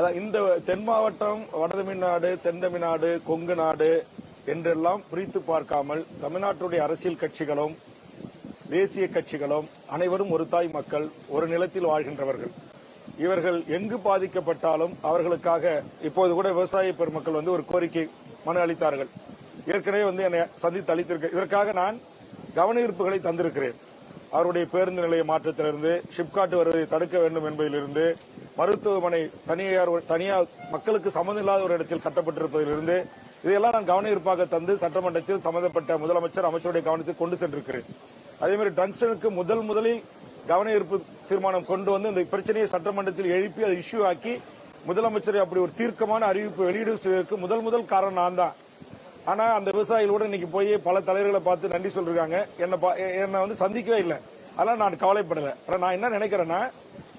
அதான் இந்த தென் மாவட்டம் வடதமிழ்நாடு தென் தமிழ்நாடு கொங்கு நாடு என்றெல்லாம் பிரித்து பார்க்காமல் தமிழ்நாட்டுடைய அரசியல் கட்சிகளும் தேசிய கட்சிகளும் அனைவரும் ஒரு தாய் மக்கள் ஒரு நிலத்தில் வாழ்கின்றவர்கள். இவர்கள் எங்கு பாதிக்கப்பட்டாலும் அவர்களுக்காக இப்போது கூட விவசாய பெருமக்கள் வந்து ஒரு கோரிக்கை மனு அளித்தார்கள். ஏற்கனவே வந்து என்னை சந்தித்து அளித்திருக்க இதற்காக நான் கவன ஈர்ப்புகளை தந்திருக்கிறேன். அவருடைய பேருந்து நிலைய மாற்றத்திலிருந்து ஷிப்காட் வருவதை தடுக்க வேண்டும் என்பதிலிருந்து மருத்துவமனை தனியார் தனியார் மக்களுக்கு சம்மந்தம் இல்லாத ஒரு இடத்தில் கட்டப்பட்டிருப்பதிலிருந்து இதையெல்லாம் நான் கவன தந்து சட்டமன்றத்தில் சம்பந்தப்பட்ட முதலமைச்சர் அமைச்சருடைய கவனத்தை கொண்டு சென்றிருக்கிறேன். அதே மாதிரி டங்ஸ்டனுக்கு முதல் முதலில் கவன ஈர்ப்பு தீர்மானம் கொண்டு வந்து இந்த பிரச்சனையை சட்டமன்றத்தில் எழுப்பி அதை இஷ்யூ ஆக்கி முதலமைச்சர் அப்படி ஒரு தீர்க்கமான அறிவிப்பு வெளியீடு செய்வதற்கு முதல் முதல் காரணம் நான் தான். ஆனா அந்த விவசாயிகளோட இன்னைக்கு போய் பல தலைவர்களை பார்த்து நன்றி சொல்றாங்க என்ன பா- என்னை வந்து சந்திக்கவே இல்லை. அதெல்லாம் நான் கவலைப்படல. ஆனா நான் என்ன நினைக்கிறேன்னா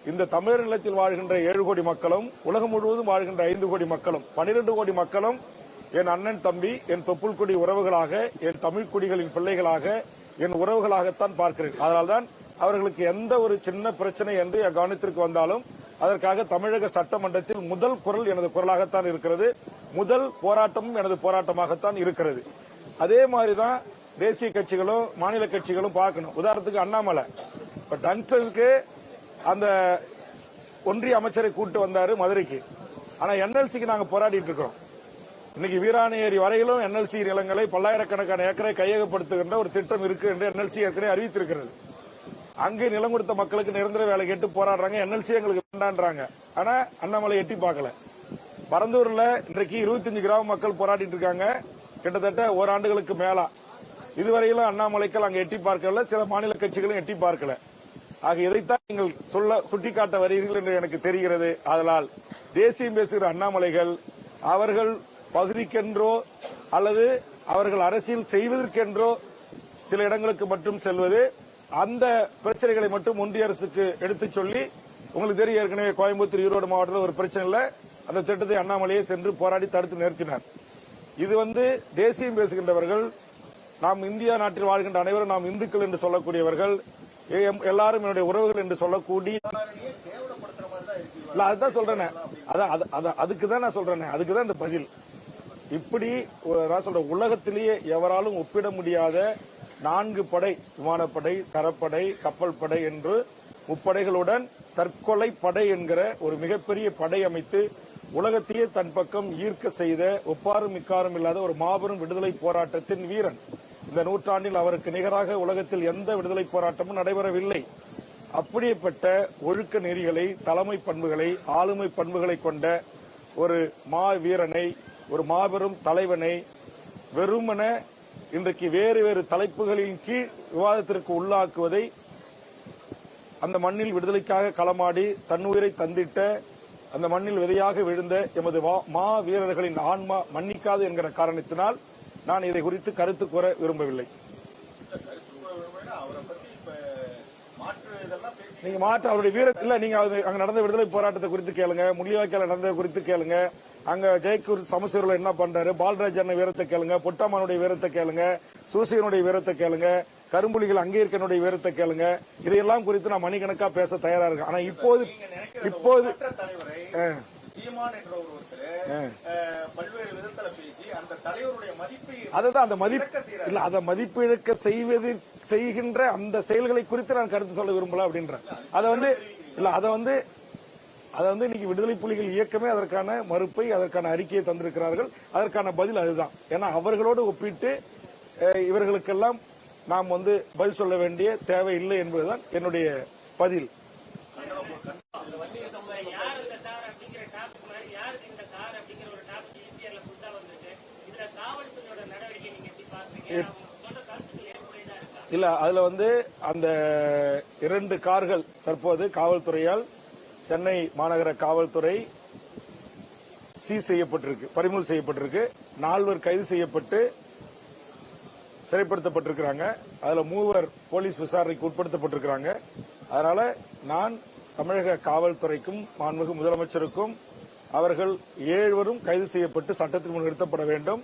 இந்த தமிழர் நிலத்தில் வாழ்கின்ற ஏழு கோடி மக்களும் உலகம் முழுவதும் வாழ்கின்ற ஐந்து கோடி மக்களும் பனிரெண்டு கோடி மக்களும் என் அண்ணன் தம்பி என் தொப்புள் குடி உறவுகளாக என் தமிழ் குடிகளின் பிள்ளைகளாக என் உறவுகளாகத்தான் பார்க்கிறேன். அதனால்தான் அவர்களுக்கு எந்த ஒரு சின்ன பிரச்சனை என்று என் கவனத்திற்கு வந்தாலும் அதற்காக தமிழக சட்டமன்றத்தில் முதல் குரல் எனது குரலாகத்தான் இருக்கிறது. முதல் போராட்டமும் எனது போராட்டமாகத்தான் இருக்கிறது. அதே மாதிரிதான் தேசிய கட்சிகளும் மாநில கட்சிகளும் பார்க்கணும். உதாரணத்துக்கு அண்ணாமலை. இப்ப டன்சனுக்கு அந்த ஒன்றிய அமைச்சரை கூட்டு வந்தாரு மதுரைக்கு. ஆனா என்எல்சிக்கு நாங்க போராடிட்டு இருக்கிறோம். இன்னைக்கு ஏரி வரையிலும் என்எல்சி நிலங்களை பல்லாயிரக்கணக்கான ஏக்கரை கையகப்படுத்துகின்ற ஒரு திட்டம் இருக்கு என்று என்எல்சி ஏற்கனவே அறிவித்திருக்கிறது. அங்கே நிலம் கொடுத்த மக்களுக்கு நிரந்தர வேலை கேட்டு போராடுறாங்க. என்எல்சி எங்களுக்கு வேண்டான்றாங்க. ஆனா அண்ணாமலை எட்டி பார்க்கல. பரந்தூர்ல இன்றைக்கு 25 கிராம மக்கள் போராடிட்டு இருக்காங்க. கிட்டத்தட்ட ஓராண்டுகளுக்கு மேலா. இதுவரையிலும் அண்ணாமலைக்கள் அங்க எட்டி பார்க்கல. சில மாநில கட்சிகளும் எட்டி பார்க்கல. ஆக இதைத்தான் நீங்கள் சொல்ல சுட்டிக்காட்ட வருகிறீர்கள் என்று எனக்கு தெரிகிறது. அதனால் தேசியம் பேசுகிற அண்ணாமலைகள் அவர்கள் பகுதிக்கென்றோ அல்லது அவர்கள் அரசியல் செய்வதற்கென்றோ சில இடங்களுக்கு மட்டும் செல்வது அந்த பிரச்சனைகளை மட்டும் ஒன்றிய அரசுக்கு எடுத்துச் சொல்லி உங்களுக்கு தெரியும் ஏற்கனவே கோயம்புத்தூர் ஈரோடு மாவட்டத்தில் ஒரு பிரச்சனை இல்லை. அந்த திட்டத்தை அண்ணாமலையே சென்று போராடி தடுத்து நிறுத்தினார். இது வந்து தேசியம் பேசுகின்றவர்கள் நாம் இந்தியா நாட்டில் வாழ்கின்ற அனைவரும் நாம் இந்துக்கள் என்று சொல்லக்கூடியவர்கள் எல்லாரும் என்னுடைய உறவுகள் என்று சொல்லக்கூடிய இல்ல அதுதான் சொல்றேனே. அதான் அது- அதுக்கு தான் நான் சொல்றேனே. அதுக்கு தான் இந்த பதில். இப்படி நான் சொல்ற உலகத்திலேயே எவராலும் ஒப்பிட முடியாத நான்கு படை விமானப்படை தரப்படை கப்பல் படை என்று முப்படைகளுடன் தற்கொலை படை என்கிற ஒரு மிகப்பெரிய படை அமைத்து உலகத்தையே தன் பக்கம் ஈர்க்க செய்த ஒப்பாரும் மிக்காரும் இல்லாத ஒரு மாபெரும் விடுதலை போராட்டத்தின் வீரன். இந்த நூற்றாண்டில் அவருக்கு நிகராக உலகத்தில் எந்த விடுதலை போராட்டமும் நடைபெறவில்லை. அப்படியேப்பட்ட ஒழுக்க நெறிகளை தலைமை பண்புகளை ஆளுமை பண்புகளை கொண்ட ஒரு மா வீரனை ஒரு மாபெரும் தலைவனை வெறுமன இன்றைக்கு வேறு வேறு தலைப்புகளின் கீழ் விவாதத்திற்கு உள்ளாக்குவதை அந்த மண்ணில் விடுதலைக்காக களமாடி தன்னுயிரை தந்திட்ட அந்த மண்ணில் விதையாக விழுந்த எமது வா- மா வீரர்களின் ஆன்மா மன்னிக்காது என்கிற காரணத்தினால் நான் இதை குறித்து கருத்து கூற விரும்பவில்லை. நீங்க மாற்ற அவருடைய வீர இல்ல நீங்க அது அங்க நடந்த விடுதலை போராட்டத்தை குறித்து கேளுங்க முள்ளிவாய்க்கால நடந்ததை குறித்து கேளுங்க அங்க ஜெயக்கூர் சமசூரில் என்ன பண்றாரு பால்ராஜ் அண்ணன் வீரத்தை கேளுங்க பொட்டாமனுடைய வீரத்தை கேளுங்க சூசியனுடைய வீரத்தை கேளுங்க கரும்புலிகள் அங்கீகனுடைய வீரத்தை கேளுங்க இதையெல்லாம் குறித்து நான் மணிக்கணக்கா பேச தயாரா இருக்கேன். ஆனா இப்போது இப்போது சீமான் என்ற ஒரு ஒருத்தர் பல்வேறு விதத்துல பேசி அந்த தலைவருடைய மதிப்பை அதுதான் அந்த மதிப்பு இல்ல அதை மதிப்பிழக்க செய்வது செய்கின்ற அந்த செயல்களை குறித்து நான் கருத்து சொல்ல விரும்பல அப்படின்றேன் அதை வந்து இல்ல அதை வந்து அதை வந்து இன்னைக்கு விடுதலை புலிகள் இயக்கமே அதற்கான மறுப்பை அதற்கான அறிக்கையை தந்திருக்கிறார்கள். அதற்கான பதில் அதுதான். ஏன்னா அவர்களோடு ஒப்பிட்டு இவர்களுக்கெல்லாம் நாம் வந்து பதில் சொல்ல வேண்டிய தேவை இல்லை என்பதுதான் என்னுடைய பதில் யார் இந்த சார் அப்படிங்கிற டாபிக் மாதிரி யாருக்கு இந்த கார் அப்படிங்கிற ஒரு டாபிக் ஈஸியா புதுசா வந்திருக்கு இதுல காவல்துறையோட நடவடிக்கை நீங்க எப்படி பாக்குறீங்க அவங்க சொல்ற கருத்துக்கள் ஏற்புடையதா இருக்கா இல்ல அதுல வந்து அந்த இரண்டு கார்கள் தற்போது காவல்துறையால் சென்னை மாநகர காவல்துறை சீஸ் செய்யப்பட்டிருக்கு பறிமுதல் செய்யப்பட்டிருக்கு. நால்வர் கைது செய்யப்பட்டு சிறைப்படுத்தப்பட்டிருக்கிறாங்க. அதுல மூவர் போலீஸ் விசாரணைக்கு உட்படுத்தப்பட்டிருக்கிறாங்க. அதனால நான் தமிழக காவல்துறைக்கும் மாண்புமிகு முதலமைச்சருக்கும் அவர்கள் ஏழுவரும் கைது செய்யப்பட்டு சட்டத்தின் முன் நிறுத்தப்பட வேண்டும்.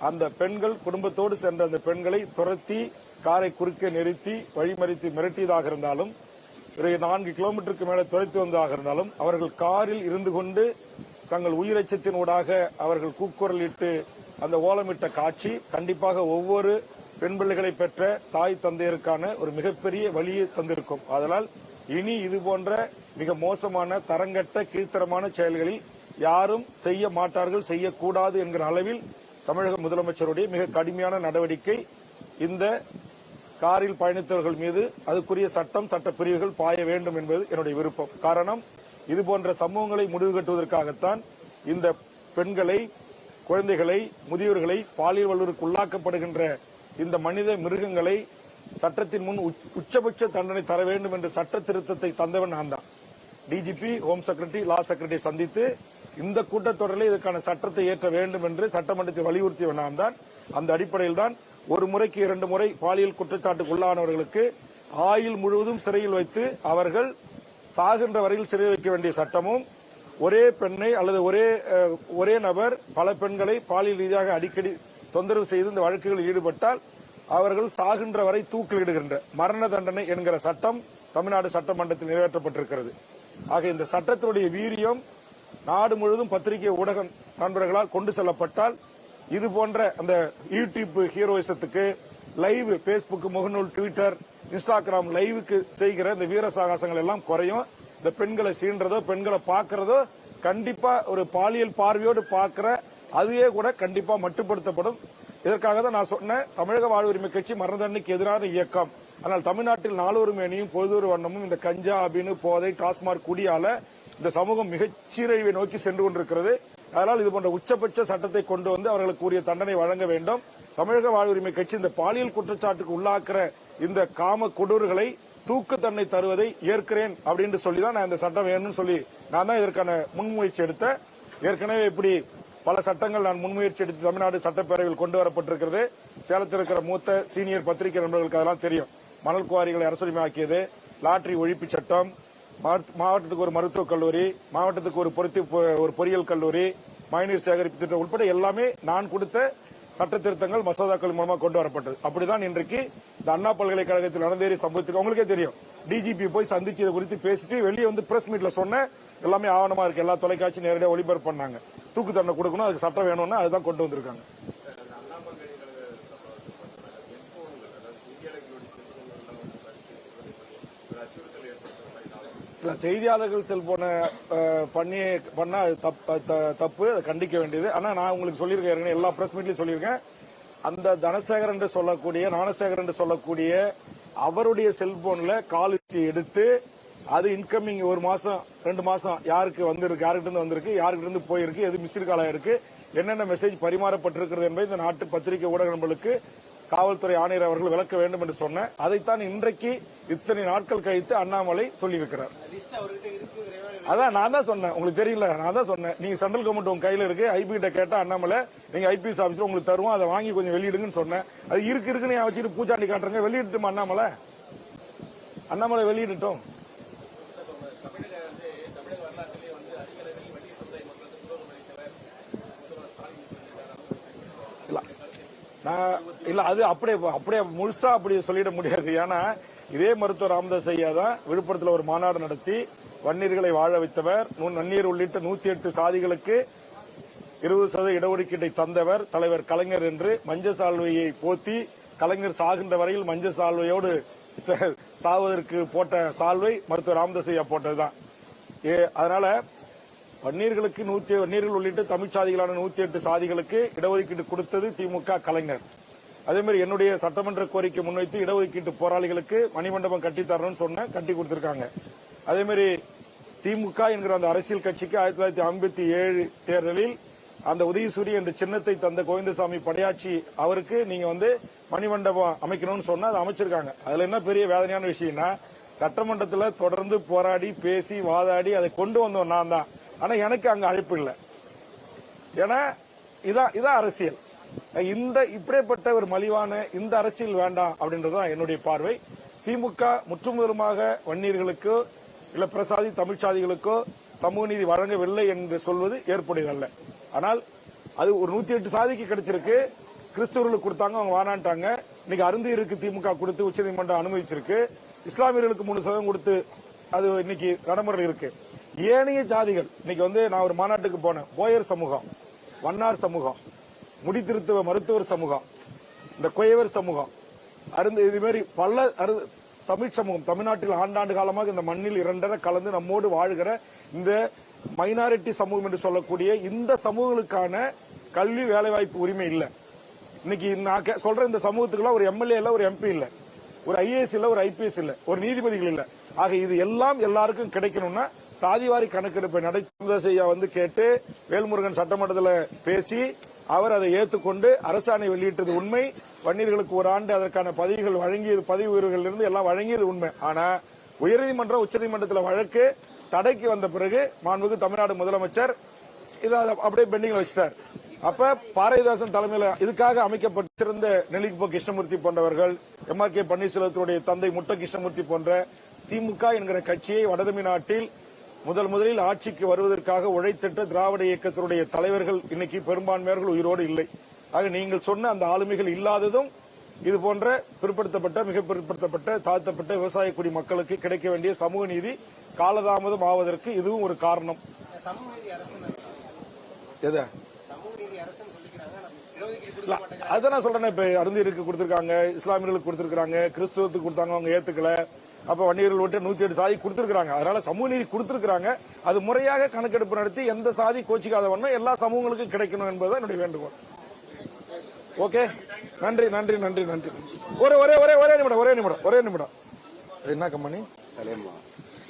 அந்த பெண்கள் குடும்பத்தோடு சென்ற அந்த பெண்களை துரத்தி காரை குறுக்கே நிறுத்தி வழிமறித்து மிரட்டியதாக இருந்தாலும் ஒரு நான்கு கிலோமீட்டருக்கு மேலே துரத்தி வந்ததாக இருந்தாலும் அவர்கள் காரில் இருந்து கொண்டு தங்கள் உயிரச்சத்தின் ஊடாக அவர்கள் கூக்குரலிட்டு அந்த ஓலமிட்ட காட்சி கண்டிப்பாக ஒவ்வொரு பெண் பிள்ளைகளை பெற்ற தாய் தந்தையருக்கான ஒரு மிகப்பெரிய வழியை தந்திருக்கும். அதனால் இனி இது போன்ற மிக மோசமான தரங்கட்ட கீழ்த்தரமான செயல்களில் யாரும் செய்ய மாட்டார்கள் செய்யக்கூடாது என்கிற அளவில் தமிழக முதலமைச்சருடைய மிக கடுமையான நடவடிக்கை இந்த காரில் பயணித்தவர்கள் மீது அதுக்குரிய சட்டம் சட்ட பிரிவுகள் பாய வேண்டும் என்பது என்னுடைய விருப்பம். காரணம் இதுபோன்ற சம்பவங்களை முடிவு கட்டுவதற்காகத்தான் இந்த பெண்களை குழந்தைகளை முதியோர்களை பாலியல் வல்லுறவுக்கு உள்ளாக்கப்படுகின்ற இந்த மனித மிருகங்களை சட்டத்தின் முன் உச்சபட்ச தண்டனை தர வேண்டும் என்ற சட்ட திருத்தத்தை தந்தவன் நான் தான் DGP home secretary law secretary சந்தித்து இந்த கூட்டத்தொடரில் இதற்கான சட்டத்தை ஏற்ற வேண்டும் என்று சட்டமன்றத்தை வலியுறுத்திய நாம் தான் அந்த அடிப்படையில் தான் ஒரு முறைக்கு இரண்டு முறை பாலியல் குற்றச்சாட்டுக்கு உள்ளானவர்களுக்கு ஆயுள் முழுவதும் சிறையில் வைத்து அவர்கள் சாகின்ற வரையில் சிறை வைக்க வேண்டிய சட்டமும் ஒரே பெண்ணை அல்லது ஒரே ஒரே நபர் பல பெண்களை பாலியல் ரீதியாக அடிக்கடி தொந்தரவு செய்து இந்த வழக்குகளில் ஈடுபட்டால் அவர்கள் சாகின்ற வரை தூக்கிலிடுகின்ற மரண தண்டனை என்கிற சட்டம் தமிழ்நாடு சட்டமன்றத்தில் நிறைவேற்றப்பட்டிருக்கிறது. ஆக இந்த சட்டத்தினுடைய வீரியம் நாடு முழுவதும் பத்திரிகை ஊடகம் நண்பர்களால் கொண்டு செல்லப்பட்டால் இது போன்ற அந்த யூடியூப் ஹீரோயிசத்துக்கு லைவ் பேஸ்புக் முகநூல் ட்விட்டர் இன்ஸ்டாகிராம் லைவுக்கு செய்கிற இந்த வீர சாகசங்கள் எல்லாம் குறையும். இந்த பெண்களை சீன்றதோ பெண்களை பார்க்கறதோ கண்டிப்பா ஒரு பாலியல் பார்வையோடு பார்க்கிற அதுவே கூட கண்டிப்பா மட்டுப்படுத்தப்படும். இதற்காக தான் நான் சொன்னேன் தமிழக வாழ்வுரிமை கட்சி மரணதண்டனைக்கு எதிரான இயக்கம். ஆனால் தமிழ்நாட்டில் நாளொரு மேனியும் பொழுதொரு வண்ணமும் இந்த கஞ்சா அப்படின்னு போதை டாஸ்மாக் குடியால இந்த சமூகம் மிகச்சீரழிவை நோக்கி சென்று கொண்டிருக்கிறது. அதனால் இது போன்ற உச்சபட்ச சட்டத்தை கொண்டு வந்து அவர்களுக்கு உரிய தண்டனை வழங்க வேண்டும். தமிழக வாழ்வுரிமை கட்சி இந்த பாலியல் குற்றச்சாட்டுக்கு உள்ளாக்குற இந்த காம கொடூர்களை தூக்கு தண்டனை தருவதை ஏற்கிறேன் அப்படின்னு சொல்லி தான் நான் இந்த சட்டம் வேணும்னு சொல்லி நான் தான் இதற்கான முன்முயற்சி எடுத்தேன். ஏற்கனவே இப்படி பல சட்டங்கள் நான் முன்முயற்சி எடுத்து தமிழ்நாடு சட்டப்பேரவையில் கொண்டு வரப்பட்டிருக்கிறது. சேலத்தில் இருக்கிற மூத்த சீனியர் பத்திரிகை நண்பர்களுக்கு அதெல்லாம் தெரியும். மணல் குவாரிகளை அரசுரிமையாக்கியது. லாட்டரி ஒழிப்பு சட்டம் மாவட்டத்துக்கு ஒரு மருத்துவக் கல்லூரி மாவட்டத்துக்கு ஒரு பொருத்தி ஒரு பொறியியல் கல்லூரி மழைநீர் சேகரிப்பு திட்டம் உட்பட எல்லாமே நான் கொடுத்த சட்ட திருத்தங்கள் மசோதாக்கள் மூலமாக கொண்டு வரப்பட்டது. அப்படிதான் இன்றைக்கு இந்த அண்ணா பல்கலைக்கழகத்தில் நடந்தேறி சம்பவத்துக்கு உங்களுக்கே தெரியும். டிஜிபி போய் சந்திச்சு இது குறித்து பேசிட்டு வெளியே வந்து பிரஸ் மீட்ல சொன்ன எல்லாமே ஆவணமா இருக்கு. எல்லா தொலைக்காட்சி நேரடியாக ஒளிபரப்பு பண்ணாங்க. தூக்கு தண்டனை கொடுக்கணும் அதுக்கு சட்டம் வேணும்னு அதுதான் கொண்டு வந்திருக்காங்க. இல்ல செய்தியாளர்கள் செல்போனை பண்ணி பண்ணா அது தப்பு த- தப்பு அதை கண்டிக்க வேண்டியது. ஆனா நான் உங்களுக்கு சொல்லியிருக்கேன் ஏற்கனவே எல்லா பிரஸ் மீட்லயும் சொல்லியிருக்கேன். அந்த தனசேகர் என்று சொல்லக்கூடிய ஞானசேகர் என்று சொல்லக்கூடிய அவருடைய செல்போன்ல காலிச்சு எடுத்து அது இன்கமிங் ஒரு மாசம் ரெண்டு மாசம் யாருக்கு வந்திருக்கு யாருக்கிட்ட இருந்து வந்திருக்கு யாருக்கிட்ட இருந்து போயிருக்கு எது மிஸ்டு கால் ஆயிருக்கு என்னென்ன மெசேஜ் பரிமாறப்பட்டிருக்கிறது என்பதை இந்த நாட்டு பத்திரிகை ஊடக காவல்துறை ஆணையர் அவர்கள் விளக்க வேண்டும் என்று சொன்னேன். அதைத்தான் இன்றைக்கு இத்தனை நாட்கள் கழித்து அண்ணாமலை சொல்லியிருக்கிறார். அதான் நான் தான் சொன்னேன். உங்களுக்கு தெரியல நான் தான் சொன்னேன். நீங்க சென்ட்ரல் கவர்மெண்ட் உங்க கையில இருக்கு. ஐபி கிட்ட கேட்டா அண்ணாமலை நீங்க ஐபிஎஸ் ஆபீஸ்ல உங்களுக்கு தருவோம். அதை வாங்கி கொஞ்சம் வெளியிடுங்கன்னு சொன்னேன். அது இருக்கு இருக்குன்னு வச்சுட்டு பூச்சாண்டி காட்டுறங்க? வெளியிட்டுமா அண்ணாமலை? அண்ணாமலை வெளியிடட்டும். நான் இல்ல அது அப்படியே அப்படியே முழுசா அப்படி சொல்லிட முடியாது. ஏன்னா இதே மருத்துவர் ராமதாஸ் ஐயா தான் விழுப்புரத்தில் ஒரு மாநாடு நடத்தி வன்னியர்களை வாழ வைத்தவர் நன்னீர் உள்ளிட்ட நூத்தி எட்டு சாதிகளுக்கு இருபது சதவீத இடஒதுக்கீட்டை தந்தவர் தலைவர் கலைஞர் என்று மஞ்ச சால்வையை போத்தி கலைஞர் சாகின்ற வரையில் மஞ்ச சால்வையோடு ச- சாவதற்கு போட்ட சால்வை மருத்துவர் ராமதாஸ் ஐயா போட்டதுதான். ஏ- அதனால வன்னியர்களுக்கு நூத்தி வன்னியர்கள் உள்ளிட்ட தமிழ் சாதிகளான நூத்தி எட்டு சாதிகளுக்கு இடஒதுக்கீடு கொடுத்தது திமுக கலைஞர். அதே மாதிரி என்னுடைய சட்டமன்ற கோரிக்கை முன்வைத்து இடஒதுக்கீட்டு போராளிகளுக்கு மணிமண்டபம் கட்டி தரணும்னு கட்டி கொடுத்திருக்காங்க. அதே மாதிரி திமுக என்கிற அந்த அரசியல் கட்சிக்கு ஆயிரத்தி தொள்ளாயிரத்தி ஐம்பத்தி ஏழு தேர்தலில் அந்த உதயசூரி என்ற சின்னத்தை தந்த கோவிந்தசாமி படையாச்சி அவருக்கு நீங்க வந்து மணிமண்டபம் அமைக்கணும்னு சொன்னா அதை அமைச்சிருக்காங்க. அதுல என்ன பெரிய வேதனையான விஷயம்னா சட்டமன்றத்தில் தொடர்ந்து போராடி பேசி வாதாடி அதை கொண்டு வந்தோம் நான் தான். ஆனா எனக்கு அங்க அழைப்பு இல்லை. ஏன்னா இதான் இதான் அரசியல். இந்த இப்படிப்பட்ட ஒரு மலிவான இந்த அரசியல் வேண்டாம் அப்படின்றதுதான் என்னுடைய பார்வை. திமுக முற்றுமுதலுமாக வன்னியர்களுக்கோ இல்ல பிரசாதி தமிழ்ச்சாதிகளுக்கோ சமூக நீதி வழங்கவில்லை என்று சொல்வது ஏற்புடையதல்ல. ஆனால் அது ஒரு நூத்தி எட்டு சாதிக்கு கிடைச்சிருக்கு. கிறிஸ்தவர்களுக்கு கொடுத்தாங்க அவங்க வானான்ட்டாங்க. இன்னைக்கு அருந்தியருக்கு திமுக கொடுத்து உச்சநீதிமன்றம் அனுமதிச்சிருக்கு. இஸ்லாமியர்களுக்கு மூணு சதவீதம் கொடுத்து அது இன்னைக்கு நடைமுறையில் இருக்கு. ஏனைய ஜாதிகள். இன்னைக்கு வந்து நான் ஒரு மாநாட்டுக்கு போனேன். போயர் சமூகம் வண்ணார் சமூகம் முடித்திருத்துவ மருத்துவர் சமூகம் இந்த குயவர் சமூகம் அருந்து இது மாதிரி பல அரு தமிழ் சமூகம் தமிழ்நாட்டில் ஆண்டாண்டு காலமாக இந்த மண்ணில் இரண்டரை கலந்து நம்மோடு வாழ்கிற இந்த மைனாரிட்டி சமூகம் என்று சொல்லக்கூடிய இந்த சமூகங்களுக்கான கல்வி வேலைவாய்ப்பு உரிமை இல்லை. இன்னைக்கு நான் கே- சொல்ற இந்த சமூகத்துக்குலாம் ஒரு எம்எல்ஏ இல்லை ஒரு எம்பி இல்லை. ஒரு ஐஏஎஸ் இல்லை ஒரு ஐபிஎஸ் இல்லை. ஒரு நீதிபதிகள் இல்லை. ஆக இது எல்லாம் எல்லாருக்கும் கிடைக்கணும்னா சாதிவாரி கணக்கெடுப்பை நடத்த செய்ய வந்து கேட்டு வேல்முருகன் சட்டமன்றத்தில் பேசி அவர் அதை ஏற்றுக்கொண்டு அரசாணை வெளியிட்டது உண்மை. வன்னியர்களுக்கு ஒரு ஆண்டு அதற்கான பதவிகள் வழங்கியது பதவி உயர்வுகள் இருந்து எல்லாம் வழங்கியது உண்மை. ஆனா உயர்நீதிமன்றம் உச்சநீதிமன்றத்தில் வழக்கு தடைக்கு வந்த பிறகு மாண்புக்கு தமிழ்நாடு முதலமைச்சர் இதை அப்படியே பெண்டிங்ல வச்சிட்டார். அப்ப பாரதிதாசன் தலைமையில இதுக்காக அமைக்கப்பட்டிருந்த நெல்லிக்குப்போ கிருஷ்ணமூர்த்தி போன்றவர்கள் எம் ஆர் கே பன்னீர்செல்வத்தினுடைய தந்தை முட்ட கிருஷ்ணமூர்த்தி போன்ற திமுக என்கிற கட்சியை வடதமிழ்நாட்டில் முதல் முதலில் ஆட்சிக்கு வருவதற்காக உழைத்திட்ட திராவிட இயக்கத்தினுடைய தலைவர்கள் இன்னைக்கு பெரும்பான்மையர்கள் உயிரோடு இல்லை. ஆக நீங்கள் சொன்ன அந்த ஆளுமைகள் இல்லாததும் இது போன்ற பிற்படுத்தப்பட்ட மிக பிற்படுத்தப்பட்ட தாழ்த்தப்பட்ட விவசாய குடி மக்களுக்கு கிடைக்க வேண்டிய சமூக நீதி காலதாமதம் ஆவதற்கு இதுவும் ஒரு காரணம். எது? அதான் நான் சொல்றேன் இப்ப அருந்தீருக்கு கொடுத்திருக்காங்க இஸ்லாமியர்களுக்கு கொடுத்திருக்காங்க கிறிஸ்துவத்துக்கு கொடுத்தாங்க அவங்க ஏத்துக்கல. அப்ப வன்னியர்கள் விட்டு நூத்தி எட்டு சாதி கொடுத்திருக்காங்க அதனால சமூக நீதி கொடுத்திருக்காங்க அது முறையாக கணக்கெடுப்பு நடத்தி எந்த சாதி கோச்சிக்காத வண்ணம் எல்லா சமூகங்களுக்கும் கிடைக்கணும் என்பதுதான் என்னுடைய வேண்டுகோள். ஓகே? நன்றி நன்றி நன்றி நன்றி. ஒரே ஒரே ஒரே ஒரே நிமிடம் ஒரே நிமிடம் ஒரே நிமிடம். என்ன கம்பெனி?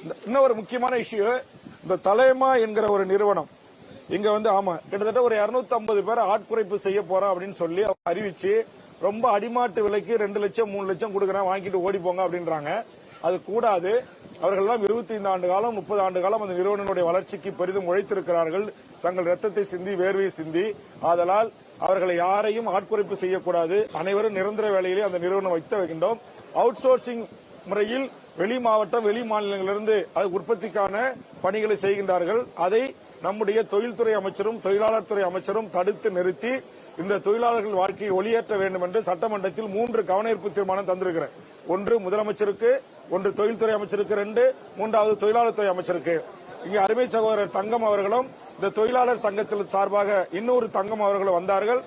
இந்த- இன்னும் ஒரு முக்கியமான இஷ்யூ இந்த தலைமா என்கிற ஒரு நிறுவனம். இங்க வந்து ஆமா கிட்டத்தட்ட ஒரு 250 ஐம்பது பேரை ஆட்குறைப்பு செய்ய போறோம் அப்படின்னு சொல்லி அறிவிச்சு ரொம்ப அடிமாட்டு விலைக்கு ரெண்டு லட்சம் மூணு லட்சம் கொடுக்குறேன் வாங்கிட்டு ஓடி போங்க அப்படின்றாங்க. அது கூடாது. அவர்கள்லாம் இருபத்தி ஐந்து ஆண்டு காலம் முப்பது ஆண்டு காலம் அந்த நிறுவனங்களுடைய வளர்ச்சிக்கு பெரிதும் உழைத்திருக்கிறார்கள். தங்கள் ரத்தத்தை சிந்தி வேர்வையை சிந்தி. ஆதலால் அவர்களை யாரையும் ஆட்குறைப்பு செய்யக்கூடாது. அனைவரும் நிரந்தர வேலையிலே அந்த நிறுவனம் வைத்து வைக்கின்றோம். அவுட் சோர்சிங் முறையில் வெளி மாவட்டம் வெளி மாநிலங்களிலிருந்து அது உற்பத்திக்கான பணிகளை செய்கின்றார்கள். அதை நம்முடைய தொழில்துறை அமைச்சரும் தொழிலாளர் துறை அமைச்சரும் தடுத்து நிறுத்தி இந்த தொழிலாளர்கள் வாழ்க்கையை ஒளியேற்ற வேண்டும் என்று சட்டமன்றத்தில் மூன்று கவனஈர்ப்பு தீர்மானம் தந்திருக்கிறேன். ஒன்று முதலமைச்சருக்கு ஒன்று தொழில்துறை அமைச்சருக்கு ரெண்டு மூன்றாவது தொழிலாளர் துறை அமைச்சருக்கு. இங்கே அருமை சகோதரர் தங்கம் அவர்களும் இந்த தொழிலாளர் சங்கத்தில் சார்பாக இன்னொரு தங்கம் அவர்களும் வந்தார்கள்.